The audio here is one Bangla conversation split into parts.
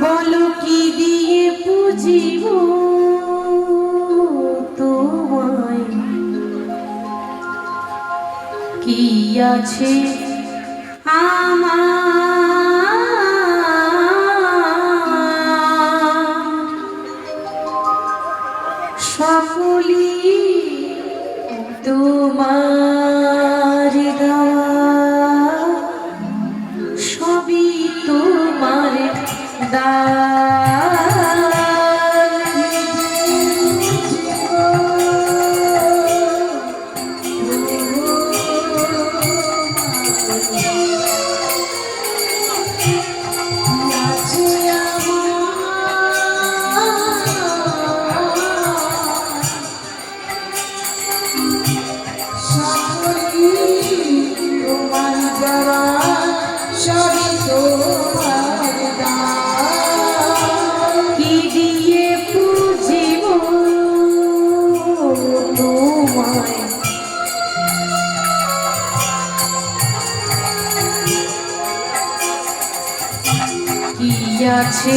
বলো কি দিয়ে পুজিব তোমায়? কি আছে আমার আছে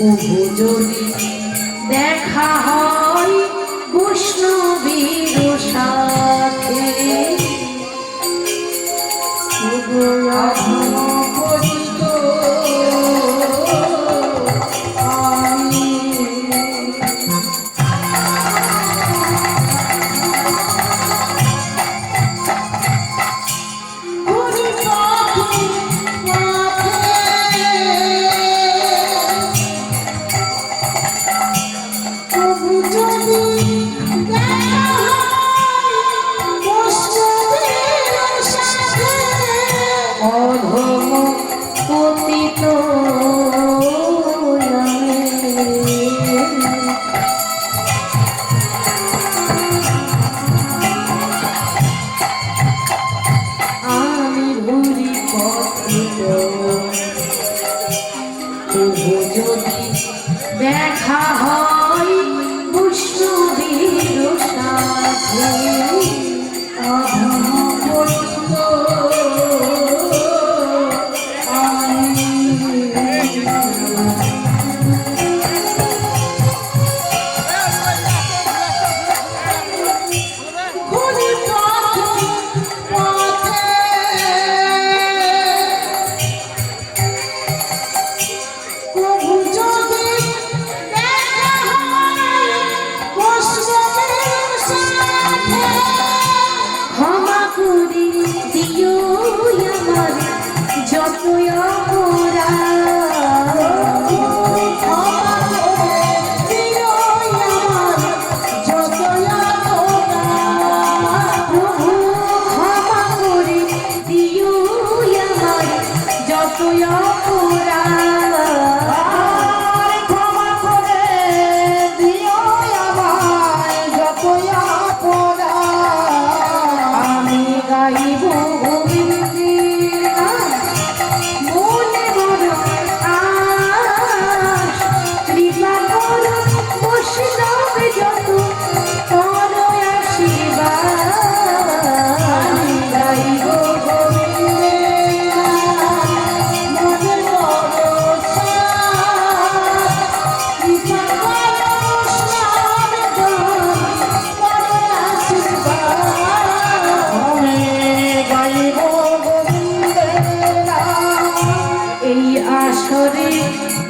উভু যদি দেখা হয় বৈষ্ণবীর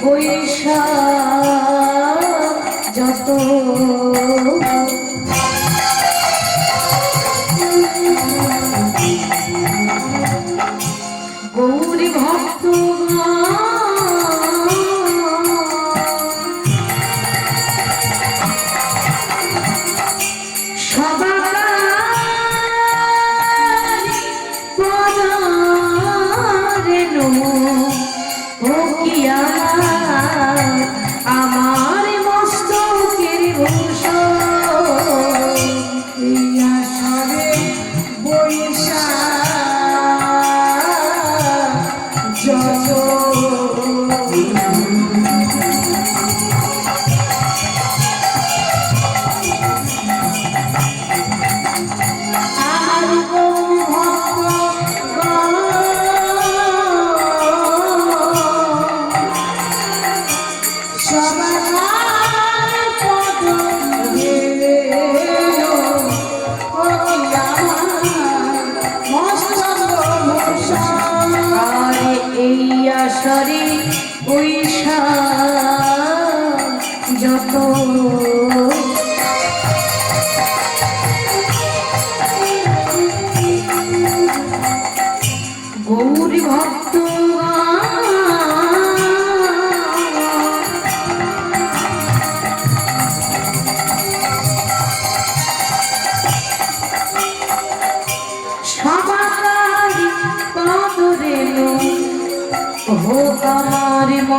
Foi আমার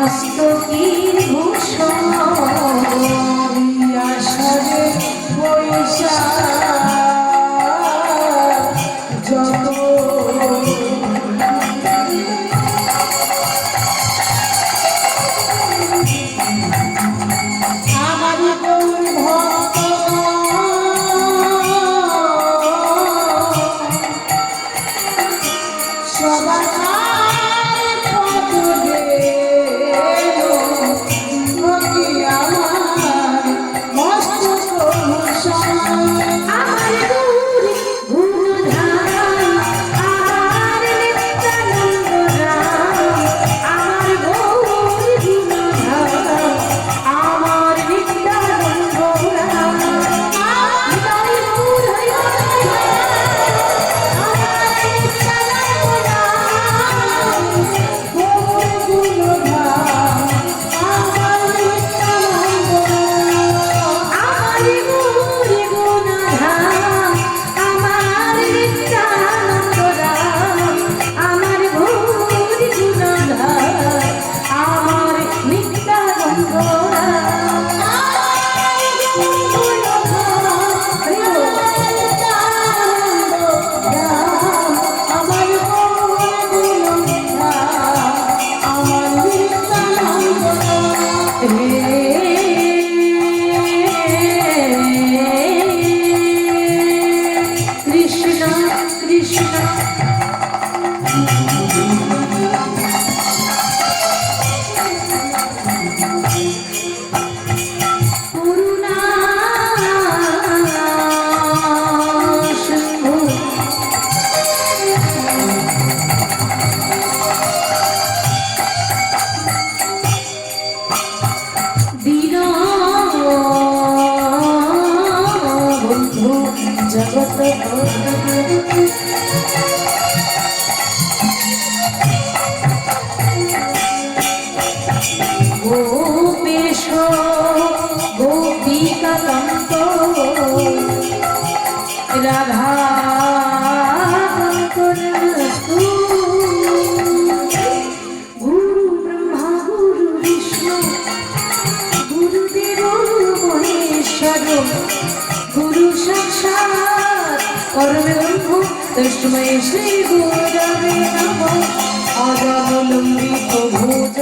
মস্তকীর ভূষণ प्रभु जगत বন্ধু তসময় শ্রী গুরবে নম। অজলম্বি প্রভুজ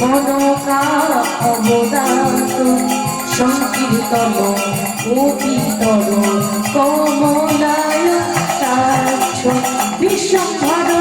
কনকা অবদাত সংকীর্তন অতীতর কমলায় তাচ্ছ বিশ্বভর